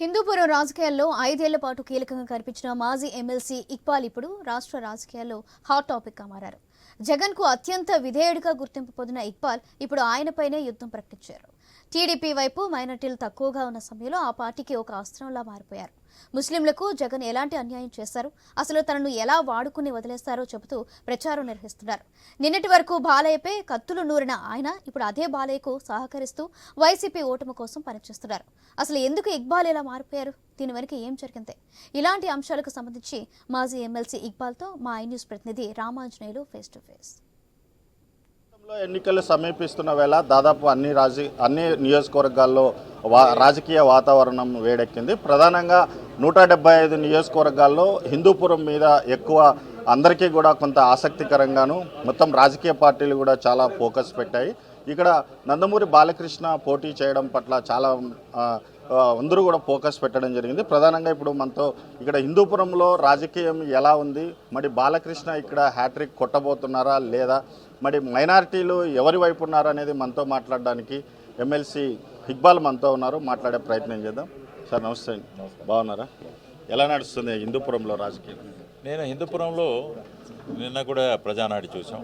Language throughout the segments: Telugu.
హిందూపురం రాజకీయాల్లో ఐదేళ్ళ పాటు కీలకంగా కనిపించిన మాజీ ఎమ్మెల్సీ ఇక్బాల్ ఇప్పుడు రాష్ట్ర రాజకీయాల్లో హాట్ టాపిక్గా మారారు. జగన్కు అత్యంత విధేయుడిగా గుర్తింపు పొందిన ఇక్బాల్ ఇప్పుడు ఆయనపైనే యుద్ధం ప్రకటించారు. టీడీపీ వైపు మైనార్టీలు తక్కువగా ఉన్న సమయంలో ఆ పార్టీకి ఒక అస్త్రంలా మారిపోయారు. ముస్లింలకు జగన్ ఎలాంటి అన్యాయం చేశారు? అసలు తనను ఎలా వాడుకుని వదిలేస్తారో చెబుతూ ప్రచారం నిర్వహిస్తున్నారు. నిన్నటి వరకు బాలయ్యపై కత్తులు నూరిన ఆయన ఇప్పుడు అదే బాలయ్యకు సహకరిస్తూ వైసీపీ ఓటమి కోసం పనిచేస్తున్నారు. అసలు ఎందుకు ఇక్బాల్ ఇలా మారిపోయారు? దీని వెనుక ఏం జరిగింది? ఇలాంటి అంశాలకు సంబంధించి మాజీ ఎమ్మెల్సీ ఇక్బాల్తో మా ఐ న్యూస్ ప్రతినిధి రామాంజనేయులు ఫేస్ టు ఫేస్. ఎన్నికలు సమీపిస్తున్న వేళ దాదాపు అన్ని రాజ అన్ని నియోజకవర్గాల్లో వా రాజకీయ వాతావరణం వేడెక్కింది. ప్రధానంగా నూట డెబ్బై ఐదు నియోజకవర్గాల్లో హిందూపురం మీద ఎక్కువ అందరికీ కూడా కొంత ఆసక్తికరంగాను మొత్తం రాజకీయ పార్టీలు కూడా చాలా ఫోకస్ పెట్టాయి. ఇక్కడ నందమూరి బాలకృష్ణ పోటీ చేయడం పట్ల చాలా అందరూ కూడా ఫోకస్ పెట్టడం జరిగింది. ప్రధానంగా ఇప్పుడు మనతో ఇక్కడ హిందూపురంలో రాజకీయం ఎలా ఉంది? మరి బాలకృష్ణ ఇక్కడ హ్యాట్రిక్ కొట్టబోతున్నారా లేదా? మరి మైనారిటీలు ఎవరి వైపు ఉన్నారనేది మనతో మాట్లాడడానికి ఎమ్మెల్సీ ఇక్బాల్ మనతో ఉన్నారు. మాట్లాడే ప్రయత్నం చేద్దాం. సార్ నమస్తే. అండి బాగున్నారా? ఎలా నడుస్తుంది హిందూపురంలో రాజకీయం? నేను హిందూపురంలో నిన్న కూడా ప్రజానాడు చూసాం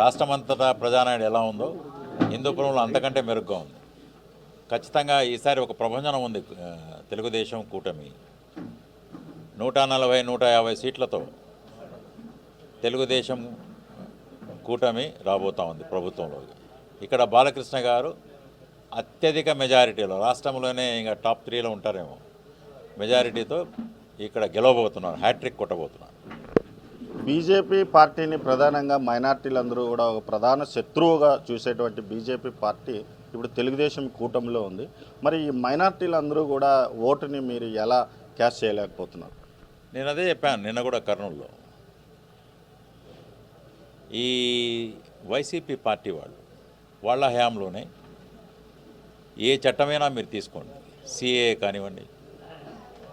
రాష్ట్రమంతటా ప్రజానాడు ఎలా ఉందో హిందూపురంలో అంతకంటే మెరుగ్గా ఉంది. ఖచ్చితంగా ఈసారి ఒక ప్రభంజనం ఉంది తెలుగుదేశం కూటమి. నూట నలభై నూట యాభై సీట్లతో తెలుగుదేశం కూటమి రాబోతా ఉంది ప్రభుత్వంలోకి. ఇక్కడ బాలకృష్ణ గారు అత్యధిక మెజారిటీలో రాష్ట్రంలోనే ఇంకా టాప్ త్రీలో ఉంటారేమో. మెజారిటీతో ఇక్కడ గెలవబోతున్నారు హ్యాట్రిక్ కొట్టబోతున్నారు. బీజేపీ పార్టీని ప్రధానంగా మైనార్టీలందరూ కూడా ఒక ప్రధాన శత్రువుగా చూసేటువంటి బీజేపీ పార్టీ ఇప్పుడు తెలుగుదేశం కూటమిలో ఉంది. మరి ఈ మైనార్టీలందరూ కూడా ఓటుని మీరు ఎలా క్యాష్ చేయలేకపోతున్నారు? నేను అదే చెప్పాను నిన్న కూడా కర్నూలులో. ఈ వైసీపీ పార్టీ వాళ్ళు వాళ్ళ హయాంలోనే ఏ చట్టమైనా మీరు తీసుకోండి. సిఏ కానివ్వండి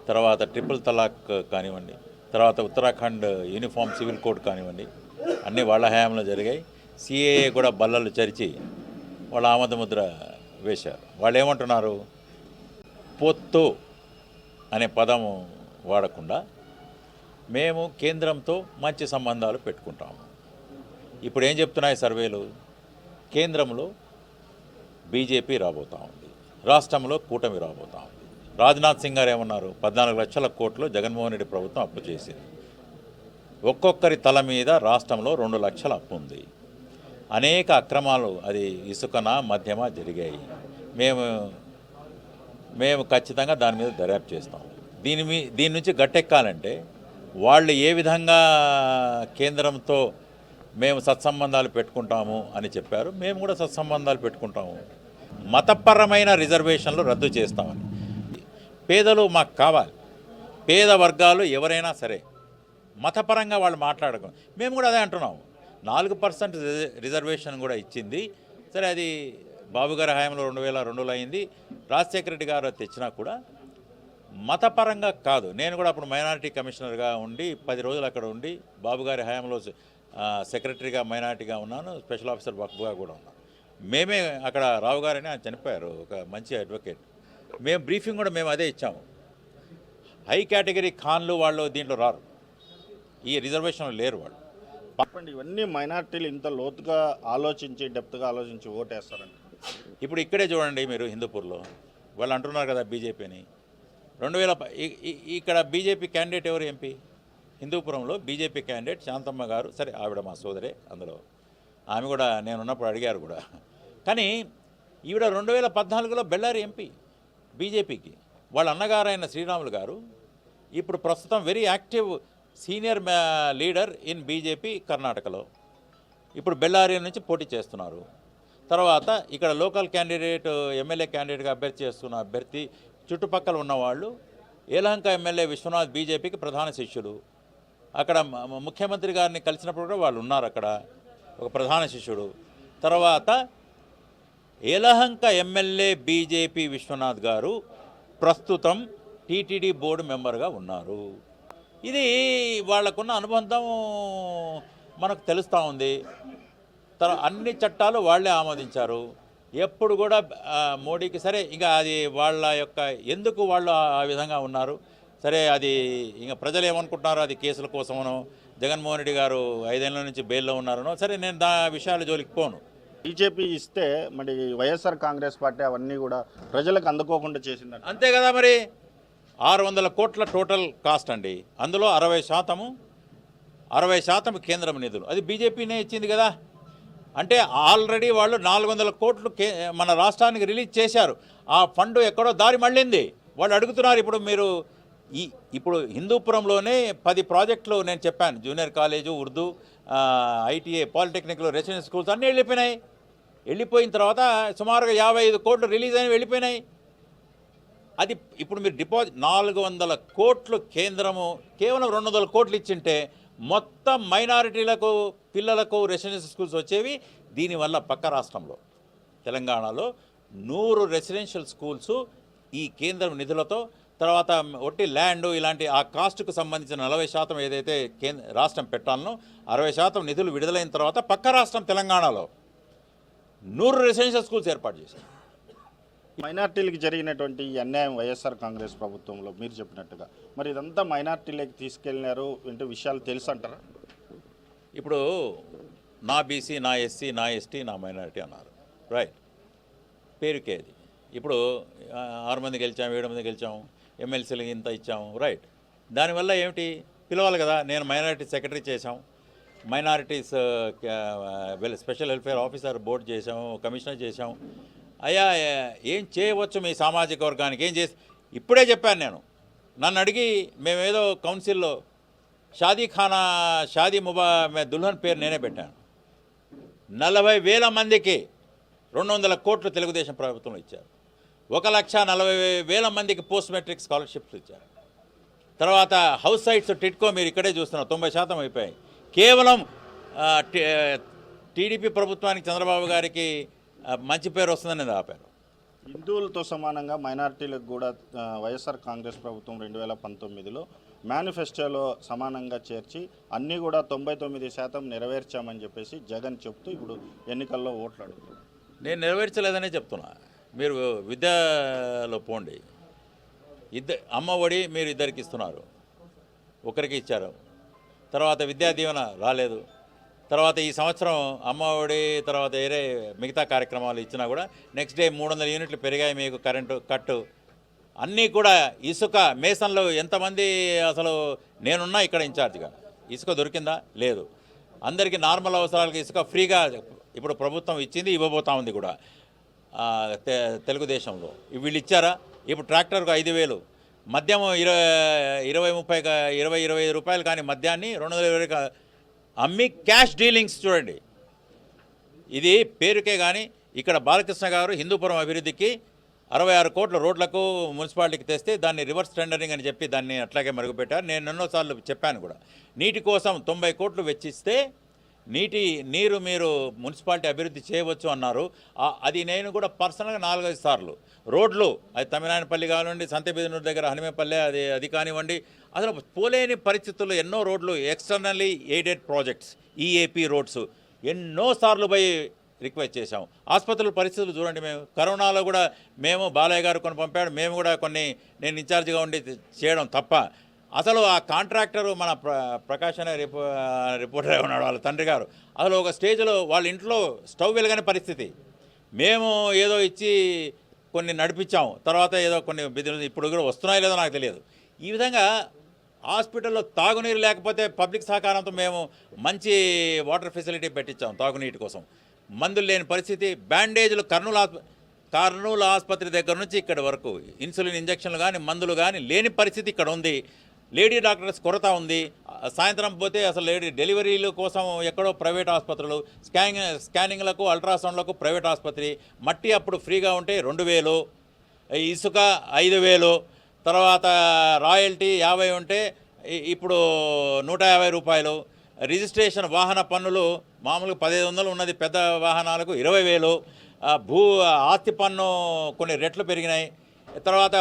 తర్వాత ట్రిపుల్ తలాక్ కానివ్వండి తర్వాత ఉత్తరాఖండ్ యూనిఫామ్ సివిల్ కోడ్ కానివ్వండి అన్నీ వాళ్ళ హయాంలో జరిగాయి. సిఏఏ కూడా బల్లలు చరిచి వాళ్ళ ఆమద ముద్ర వేశారు. వాళ్ళు ఏమంటున్నారు పొత్తు అనే పదం వాడకుండా మేము కేంద్రంతో మంచి సంబంధాలు పెట్టుకుంటాము. ఇప్పుడు ఏం చెప్తున్నాయి సర్వేలు? కేంద్రంలో బీజేపీ రాబోతూ ఉంది. రాష్ట్రంలో కూటమి రాబోతూ ఉంది. రాజ్నాథ్ సింగ్ గారు ఏమన్నారు? పద్నాలుగు లక్షల కోట్లు జగన్మోహన్ రెడ్డి ప్రభుత్వం అప్పు చేసింది. ఒక్కొక్కరి తల మీద రాష్ట్రంలో రెండు లక్షల అప్పు ఉంది. అనేక అక్రమాలు అది ఇసుకన మధ్యమ జరిగాయి. మేము మేము ఖచ్చితంగా దాని మీద దర్యాప్తు చేస్తాం. దీని మీ దీని నుంచి గట్టెక్కాలంటే వాళ్ళు ఏ విధంగా కేంద్రంతో మేము సత్సంబంధాలు పెట్టుకుంటాము అని చెప్పారు. మేము కూడా సత్సంబంధాలు పెట్టుకుంటాము. మతపరమైన రిజర్వేషన్లు రద్దు చేస్తామని. పేదలు మాకు కావాలి. పేద వర్గాలు ఎవరైనా సరే మతపరంగా వాళ్ళు మాట్లాడక. మేము కూడా అదే అంటున్నాము. నాలుగు పర్సెంట్ రిజర్వేషన్ కూడా ఇచ్చింది. సరే అది బాబు గారి హయాంలో రెండు వేల రెండులో అయింది. రాజశేఖర రెడ్డి గారు తెచ్చినా కూడా మతపరంగా కాదు. నేను కూడా అప్పుడు మైనారిటీ కమిషనర్గా ఉండి పది రోజులు అక్కడ ఉండి బాబు గారి హయాంలో సెక్రటరీగా మైనారిటీగా ఉన్నాను స్పెషల్ ఆఫీసర్ వక్ఫ్గా కూడా ఉన్నాను. మేమే అక్కడ రావు గారని ఆయన చనిపోయారు ఒక మంచి అడ్వకేట్. మేము బ్రీఫింగ్ కూడా మేము అదే ఇచ్చాము. హై కేటగిరీ ఖాన్లు వాళ్ళు దీంట్లో రారు. ఈ రిజర్వేషన్లో లేరు వాళ్ళు. చెప్పండి ఇవన్నీ మైనార్టీలు ఇంత లోతుగా ఆలోచించి డెప్త్గా ఆలోచించి ఓటేస్తారండి. ఇప్పుడు ఇక్కడే చూడండి మీరు హిందూపూర్లో. వాళ్ళు అంటున్నారు కదా బీజేపీని. రెండు వేల ఇక్కడ బీజేపీ క్యాండిడేట్ ఎవరు ఎంపీ? హిందూపురంలో బీజేపీ క్యాండిడేట్ శాంతమ్మ గారు సరే ఆవిడ మా సోదరే అందులో. ఆమె కూడా నేను ఉన్నప్పుడు అడిగారు కూడా. కానీ ఈవిడ రెండు వేల పద్నాలుగులో బెల్లారి ఎంపీ బీజేపీకి. వాళ్ళ అన్నగారైన శ్రీరాములు గారు ఇప్పుడు ప్రస్తుతం very active senior leader in BJP కర్ణాటకలో. ఇప్పుడు బెల్లారి నుంచి పోటీ చేస్తున్నారు. తర్వాత ఇక్కడ లోకల్ క్యాండిడేట్ ఎమ్మెల్యే క్యాండిడేట్గా అభ్యర్థి చేస్తున్న అభ్యర్థి చుట్టుపక్కల ఉన్నవాళ్ళు ఏలహంక ఎమ్మెల్యే విశ్వనాథ్ బీజేపీకి ప్రధాన శిష్యుడు అక్కడ ముఖ్యమంత్రి గారిని కలిసినప్పుడు కూడా వాళ్ళు ఉన్నారు అక్కడ. ఒక ప్రధాన శిష్యుడు. తర్వాత ఏలహంక ఎమ్మెల్యే బీజేపీ విశ్వనాథ్ గారు ప్రస్తుతం టీటీడీ బోర్డు మెంబర్గా ఉన్నారు. ఇది వాళ్ళకున్న అనుబంధం మనకు తెలుస్తూ ఉంది. తర అన్ని చట్టాలు వాళ్ళే ఆమోదించారు. ఎప్పుడు కూడా మోడీకి సరే ఇంకా అది వాళ్ళ యొక్క ఎందుకు వాళ్ళు ఆ విధంగా ఉన్నారు? సరే అది ఇంకా ప్రజలు ఏమనుకుంటున్నారో అది కేసుల కోసమనో జగన్మోహన్ రెడ్డి గారు ఐదేళ్ళ నుంచి బెయిల్లో ఉన్నారనో సరే నేను దా విషయాల జోలికి పోను. బీజేపీ ఇస్తే మరి వైఎస్ఆర్ కాంగ్రెస్ పార్టీ అవన్నీ కూడా ప్రజలకు అందుకోకుండా చేసిందంట. అంతే కదా మరి? ఆరు వందల కోట్ల టోటల్ కాస్ట్ అండి. అందులో అరవై శాతము అరవై శాతం కేంద్రం నిధులు. అది బీజేపీనే ఇచ్చింది కదా? అంటే ఆల్రెడీ వాళ్ళు నాలుగు వందల కోట్లు కే మన రాష్ట్రానికి రిలీజ్ చేశారు. ఆ ఫండ్ ఎక్కడో దారి మళ్ళింది. వాళ్ళు అడుగుతున్నారు ఇప్పుడు మీరు ఈ ఇప్పుడు హిందూపురంలోనే పది ప్రాజెక్టులు నేను చెప్పాను. Junior college Urdu ITA ITI పాలిటెక్నిక్లు residential schools అన్నీ వెళ్ళిపోయినాయి. వెళ్ళిపోయిన తర్వాత సుమారుగా యాభై ఐదు కోట్లు రిలీజ్ అయిన వెళ్ళిపోయినాయి. అది ఇప్పుడు మీరు డిపాజిట్ నాలుగు వందల కోట్లు కేంద్రము కేవలం రెండు వందల కోట్లు ఇచ్చింటే మొత్తం మైనారిటీలకు పిల్లలకు రెసిడెన్షియల్ స్కూల్స్ వచ్చేవి దీనివల్ల పక్క రాష్ట్రంలో. తెలంగాణలో నూరు రెసిడెన్షియల్ స్కూల్స్ ఈ కేంద్రం నిధులతో తర్వాత ఒట్టి ల్యాండ్ ఇలాంటి ఆ కాస్ట్కు సంబంధించిన నలభై శాతం ఏదైతే కేంద్ర రాష్ట్రం పెట్టాలనో అరవై శాతం నిధులు విడుదలైన తర్వాత పక్క రాష్ట్రం తెలంగాణలో నూరు రెసిడెన్షియల్ స్కూల్స్ ఏర్పాటు చేశారు. మైనార్టీలకు జరిగినటువంటి ఈ అన్యాయం వైఎస్ఆర్ కాంగ్రెస్ ప్రభుత్వంలో మీరు చెప్పినట్టుగా మరి ఇదంతా మైనార్టీలకు తీసుకెళ్ళినారు అంటే విషయాలు తెలుసు అంటారా ఇప్పుడు నా బీసీ నా ఎస్సీ నా ఎస్టీ నా మైనారిటీ అన్నారు. రైట్. పేరుకే అది. ఇప్పుడు ఆరు మంది గెలిచాము ఏడు మంది గెలిచాము ఎమ్మెల్సీలకు ఇంత ఇచ్చాము రైట్ దానివల్ల ఏమిటి? పిలవాలి కదా నేను మైనారిటీ సెక్రటరీ చేశాం. Minorities special welfare officer board చేశాము కమిషనర్ చేశాం అయ్యా ఏం చేయవచ్చు మీ సామాజిక వర్గానికి? ఏం చేసి? ఇప్పుడే చెప్పాను నేను. నన్ను అడిగి మేమేదో కౌన్సిల్లో షాదీ ఖానా షాదీ ముబా దుల్హన్ పేరు నేనే పెట్టాను. నలభై వేల మందికి రెండు వందల కోట్లు తెలుగుదేశం ప్రభుత్వం ఇచ్చారు. ఒక లక్ష నలభై వేల మందికి పోస్ట్ మెట్రిక్ స్కాలర్షిప్స్ ఇచ్చారు. తర్వాత హౌస్ సైట్స్ టిట్కో మీరు ఇక్కడే చూస్తున్నారు తొంభై శాతం అయిపోయాయి. కేవలం టీడీపీ ప్రభుత్వానికి చంద్రబాబు గారికి మంచి పేరు వస్తుందని ఆపారు హిందువులతో సమానంగా మైనార్టీలకు కూడా వైఎస్ఆర్ కాంగ్రెస్ ప్రభుత్వం రెండు వేల పంతొమ్మిదిలో మేనిఫెస్టోలో సమానంగా చేర్చి అన్నీ కూడా తొంభై తొమ్మిది శాతం నెరవేర్చామని చెప్పేసి జగన్ చెప్తూ ఇప్పుడు ఎన్నికల్లో ఓట్లు అడుగుతున్నారు. నేను నెరవేర్చలేదనే చెప్తున్నా. మీరు విద్యలో పోండి. ఇద్దరు అమ్మ ఒడి మీరు ఇద్దరికి ఇస్తున్నారు. ఒకరికి ఇచ్చారు. తర్వాత విద్యా దీవెన రాలేదు. తర్వాత ఈ సంవత్సరం అమ్మ ఒడి తర్వాత వేరే మిగతా కార్యక్రమాలు ఇచ్చినా కూడా నెక్స్ట్ డే మూడు వందల యూనిట్లు పెరిగాయి మీకు కరెంటు కట్టు. అన్నీ కూడా ఇసుక మేసన్లు ఎంతమంది అసలు నేనున్నా ఇక్కడ ఇన్ఛార్జ్గా. ఇసుక దొరికిందా? లేదు. అందరికీ నార్మల్ అవసరాలకి ఇసుక ఫ్రీగా ఇప్పుడు ప్రభుత్వం ఇచ్చింది ఇవ్వబోతా ఉంది కూడా. తెలుగుదేశంలో. వీళ్ళు ఇచ్చారా? ఇప్పుడు ట్రాక్టర్కు ఐదు వేలు. మద్యం ఇరవై ఇరవై ముప్పై ఇరవై ఇరవై ఐదు రూపాయలు కానీ మద్యాన్ని రెండు వందల ఇరవై అమ్మి క్యాష్ డీలింగ్స్ చూడండి. ఇది పేరుకే కానీ ఇక్కడ బాలకృష్ణ గారు హిందూపురం అభివృద్ధికి అరవై ఆరు కోట్ల రోడ్లకు మున్సిపాలిటీకి తెస్తే దాన్ని రివర్స్ టెండరింగ్ అని చెప్పి దాన్ని అట్లాగే మరుగుపెట్టారు. నేను ఎన్నోసార్లు చెప్పాను కూడా. నీటి కోసం తొంభై కోట్లు వెచ్చిస్తే నీటి నీరు మీరు మున్సిపాలిటీ అభివృద్ధి చేయవచ్చు అన్నారు. అది నేను కూడా పర్సనల్గా నాలుగైదు సార్లు. రోడ్లు అది తమిళనాయనపల్లి కానివ్వండి సంతబెదినూరు దగ్గర హనుమేపల్లె అది అది కానివ్వండి అసలు పోలేని పరిస్థితుల్లో ఎన్నో రోడ్లు externally aided projects EAP roads ఎన్నోసార్లు పోయి రిక్వెస్ట్ చేశాము ఆసుపత్రుల పరిస్థితులు చూడండి మేము. కరోనాలో కూడా మేము బాలయ్య గారు కొన్ని పంపాడు మేము కూడా కొన్ని నేను ఇన్ఛార్జిగా ఉండి చేయడం తప్ప అసలు ఆ కాంట్రాక్టర్ మన ప్ర ప్రకాష్ అనే రిపో రిపోర్టర్ ఉన్నాడు వాళ్ళ తండ్రి గారు. అసలు ఒక స్టేజ్లో వాళ్ళ ఇంట్లో స్టవ్ వెలగని పరిస్థితి. మేము ఏదో ఇచ్చి కొన్ని నడిపించాము. తర్వాత ఏదో కొన్ని బిజినెస్ ఇప్పుడు కూడా వస్తున్నాయో లేదో నాకు తెలియదు. ఈ విధంగా హాస్పిటల్లో తాగునీరు లేకపోతే పబ్లిక్ సహకారంతో మేము మంచి వాటర్ ఫెసిలిటీ పెట్టించాం తాగునీటి కోసం. మందులు లేని పరిస్థితి బ్యాండేజ్లు కర్నూలు ఆస్ప కర్నూలు ఆసుపత్రి దగ్గర నుంచి ఇక్కడ వరకు. ఇన్సులిన్ ఇంజక్షన్లు కానీ మందులు కానీ లేని పరిస్థితి ఇక్కడ ఉంది. లేడీ డాక్టర్స్ కొరత ఉంది. సాయంత్రం పోతే అసలు లేడీ డెలివరీల కోసం ఎక్కడో ప్రైవేట్ ఆసుపత్రులు స్కానింగ్ స్కానింగ్లకు అల్ట్రాసౌండ్లకు ప్రైవేట్ ఆసుపత్రి. మట్టి అప్పుడు ఫ్రీగా ఉంటే రెండు వేలు ఇసుక ఐదు వేలు తర్వాత రాయల్టీ యాభై ఉంటే ఇప్పుడు నూట యాభై రూపాయలు. రిజిస్ట్రేషన్ వాహన పన్నులు మామూలుగా పదిహేను వందలు ఉన్నది పెద్ద వాహనాలకు ఇరవై వేలు. భూ ఆస్తి పన్ను కొన్ని రెట్లు పెరిగినాయి. తర్వాత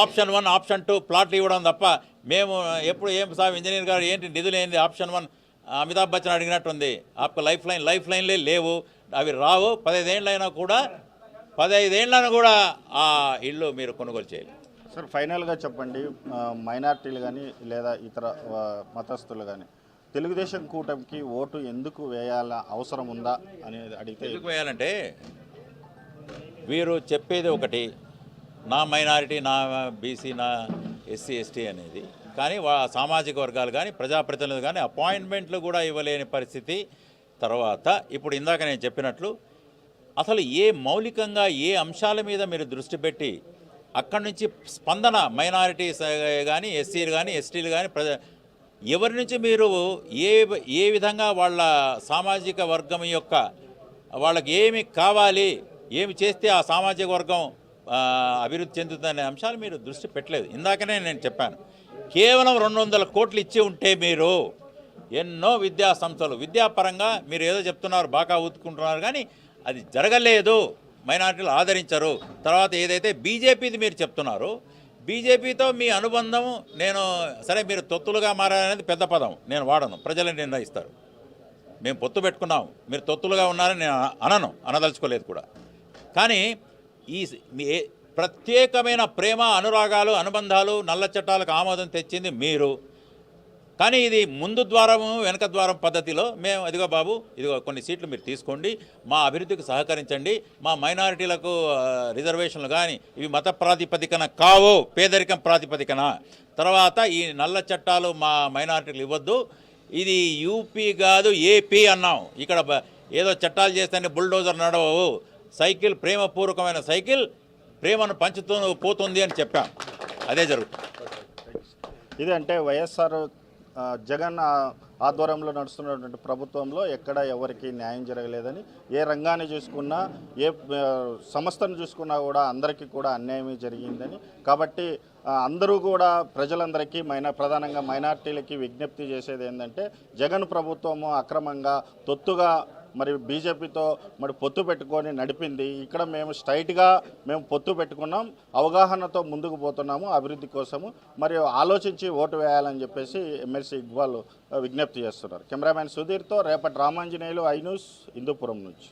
ఆప్షన్ వన్ ఆప్షన్ టూ ప్లాట్లు ఇవ్వడం తప్ప మేము ఎప్పుడు ఏం సార్ ఇంజనీర్ గారు ఏంటి నిధులు ఏంది ఆప్షన్ వన్ అమితాబ్ బచ్చన్ అడిగినట్టుంది. ఆప్కు లైఫ్ లైన్ లైఫ్ లైన్లే లేవు అవి రావు. పదహైదేళ్ళైనా కూడా పదహైదేళ్ళను కూడా ఆ ఇల్లు మీరు కొనుగోలు చేయాలి. సార్ ఫైనల్గా చెప్పండి మైనార్టీలు కానీ లేదా ఇతర మతస్థులు కానీ తెలుగుదేశం కూటమికి ఓటు ఎందుకు వేయాల అవసరం ఉందా అనేది అడిగితే ఎందుకు వేయాలంటే వీరు చెప్పేది ఒకటి నా మైనారిటీ నా బీసీ నా ఎస్సీ ఎస్టీ అనేది. కానీ వా సామాజిక వర్గాలు కానీ ప్రజాప్రతినిధులు కానీ అపాయింట్మెంట్లు కూడా ఇవ్వలేని పరిస్థితి తర్వాత. ఇప్పుడు ఇందాక నేను చెప్పినట్లు అసలు ఏ మౌలికంగా ఏ అంశాల మీద మీరు దృష్టి పెట్టి అక్కడి నుంచి స్పందన మైనారిటీస్ కానీ ఎస్సీలు కానీ ఎస్టీలు కానీ ప్రజ ఎవరి నుంచి మీరు ఏ ఏ విధంగా వాళ్ళ సామాజిక వర్గం యొక్క వాళ్ళకి ఏమి కావాలి ఏమి చేస్తే ఆ సామాజిక వర్గం అభివృద్ధి చెందుతుందనే అంశాలు మీరు దృష్టి పెట్టలేదు. ఇందాకనే నేను చెప్పాను. కేవలం రెండు వందల కోట్లు ఇచ్చి ఉంటే మీరు ఎన్నో విద్యా సంస్థలు విద్యాపరంగా మీరు ఏదో చెప్తున్నారు బాగా ఊతుకుంటున్నారు కానీ అది జరగలేదు. మైనార్టీలు ఆదరించరు. తర్వాత ఏదైతే బీజేపీది మీరు చెప్తున్నారు బీజేపీతో మీ అనుబంధం నేను సరే మీరు తొత్తులుగా మారాలనేది పెద్ద పదం. నేను వాడను ప్రజలు నిర్ణయిస్తారు. మేము పొత్తు పెట్టుకున్నాం. మీరు తొత్తులుగా ఉన్నారని నేను అనను అనదలుచుకోలేదు కూడా. కానీ ఈ ప్రత్యేకమైన ప్రేమ అనురాగాలు అనుబంధాలు నల్ల చట్టాలకు ఆమోదం తెచ్చింది మీరు. కానీ ఇది ముందు ద్వారము వెనక ద్వారం పద్ధతిలో మేము ఇదిగో బాబు ఇదిగో కొన్ని సీట్లు మీరు తీసుకోండి మా అభివృద్ధికి సహకరించండి మా మైనారిటీలకు రిజర్వేషన్లు కానీ ఇవి మత ప్రాతిపదికన కావు పేదరికం ప్రాతిపదికన. తర్వాత ఈ నల్ల చట్టాలు మా మైనారిటీలు ఇవ్వద్దు ఇది యూపీ కాదు ఏపీ అన్నాం. ఇక్కడ ఏదో చట్టాలు చేస్తేనే బుల్డోజర్ నడవవు. సైకిల్ ప్రేమపూర్వకమైన సైకిల్ ప్రేమను పంచుతూ పోతుంది అని చెప్పాం. అదే జరుగుతుంది. ఇది అంటే వైఎస్ఆర్ జగన్ ఆధ్వర్యంలో నడుస్తున్నటువంటి ప్రభుత్వంలో ఎక్కడ ఎవరికి న్యాయం జరగలేదని ఏ రంగాన్ని చూసుకున్నా ఏ సంస్థను చూసుకున్నా కూడా అందరికీ కూడా అన్యాయమే జరిగిందని. కాబట్టి అందరూ కూడా ప్రజలందరికీ మైనా ప్రధానంగా మైనార్టీలకి విజ్ఞప్తి చేసేది ఏంటంటే జగన్ ప్రభుత్వము అక్రమంగా తొత్తుగా మరి బీజేపీతో మరి పొత్తు పెట్టుకొని నడిపింది. ఇక్కడ మేము స్ట్రైట్గా మేము పొత్తు పెట్టుకున్నాం. అవగాహనతో ముందుకు పోతున్నాము అభివృద్ధి కోసము. మరి ఆలోచించి ఓటు వేయాలని చెప్పేసి ఎమ్మెల్సీ ఇక్బాల్ విజ్ఞప్తి చేస్తున్నారు. కెమెరామ్యాన్ సుధీర్తో రేపటి రామాంజనేయులు ఐ న్యూస్ హిందూపురం నుంచి.